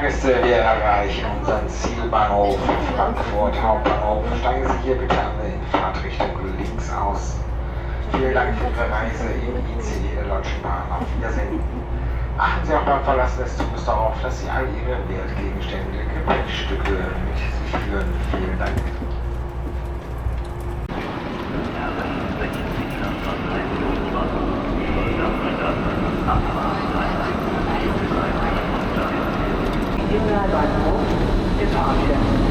Gäste, wir erreichen unseren Zielbahnhof Frankfurt Hauptbahnhof. Steigen Sie hier bitte an in Fahrtrichtung links aus. Vielen Dank für Ihre Reise im ICE der Deutschen Bahn. Auf Wiedersehen. Achten Sie auch beim Verlassen des Zuges darauf, dass Sie all Ihre Wertgegenstände, Gepäckstücke mit sich führen. Vielen Dank. ceza alacak.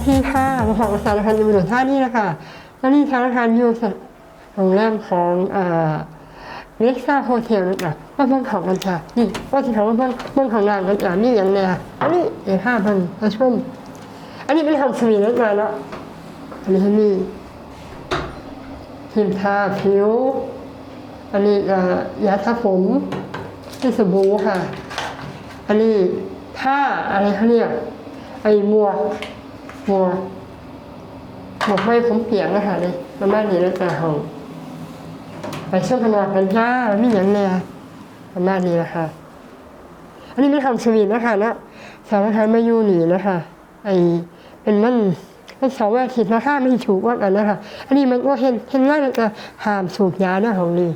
สวัสดีค่ะมาของสารพันอยู่หนึ่งท่านี่นะคะแล้วนี่สารพันอยู่โรงแรมของอ่าเล็กซ่าโฮเทลนะว่าเพิ่งของกันค่ะนี่ว่าที่เขาว่าเพิ่งเพิ่งของงานกันอ่านี่อย่างเนี้ยอันนี้เดี๋ยวห้าพันมาชมอันนี้เป็นของสวีเล็กมาแล้วอันนี้นี่ครีมทาผิว อันนี้อ่ายาทาผมที่สบู่ค่ะ อันนี้ผ้าอะไรเขาเรียกไอ้หมวก หมวกหมวกไม่ผมเปลี่ยกนะคะเนี่ประมาณนี้แล้วแต่ห้องไปช่วงขนาดกันจ้าไม่อย่างแน่ประมาณนี้นะคะอันนี้ไม่ทำสวีทนะคะเนาะสาวไทยมาอยู่หนีนะคะไอเป็นมันเป็นเสาร์อาทิตย์นะคะไม่ถูกว่ากันนะคะอันนี้มันก็เห็นเห็นง่ายแล้วก็ห้ามสูบยานะของนี่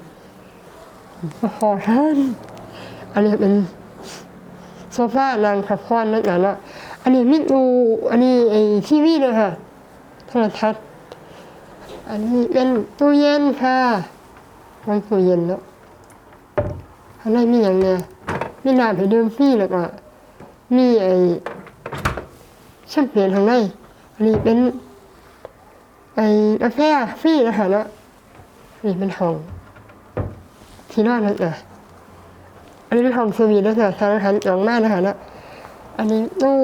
ขอท่านอันนี้เป็นโซฟานางพักผ่อนนั่นน่ะเนาะ อันนี้มิดูอันนี้ไอ้ทีวีเลยค่ะโทรทัศน์อันนี้เป็นตู้เย็นค่ะวางตู้เย็นเนาะข้างในมีอย่างเนี่ยมีน้ำให้ดื่มฟรีแล้วก็มีไอ้แชมเปญข้างในอันนี้เป็นไอ้กาแฟฟรีนะคะเนาะนี่เป็นห้องที่นอนนั่นเองอันนี้เป็นของสวีทนะคะสารพันจองมากนะคะเนาะอันนี้ตู้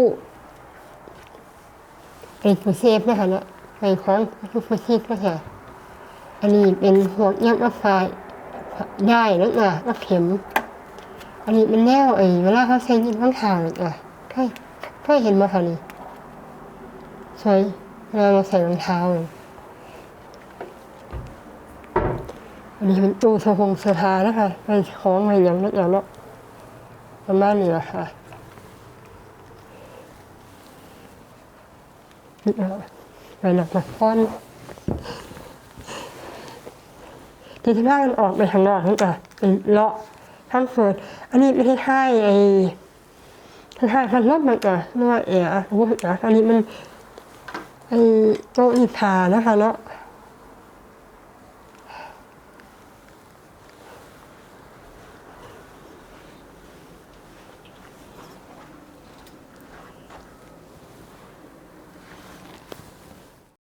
เป็นฟูเซฟนะคะเนะไปของฟูเซฟนะคะอันนี้เป็นพวกยักษ์มะพร้าได้แล้วอะก็เข็ม อันนี้เป็นแนวไอ้เวลาเขาใช้ยินข้างทางเลยอะเคยเคยเห็นมาค่ะนี่สวยเวลาเราใส่รองเท้าเลยอันนี้เป็นตู้สะพงสะพานะคะไปคล้องไปอย่างนั้นอย่างนั้นประมาณนี้แหละค่ะนี่เอา ไปหนักมาพ่อนทีที่แรกมันออกไปทางนอกนี่อะเป็นเลาะข้างเฟิร์อันนี้ไม่ใช่ค่ายไอ้ค่ายพันลบมันอะนึกว่าเอ๋อรู้สึกอะอันนี้มันไอ้โต๊ะอีพานะคะเนาะ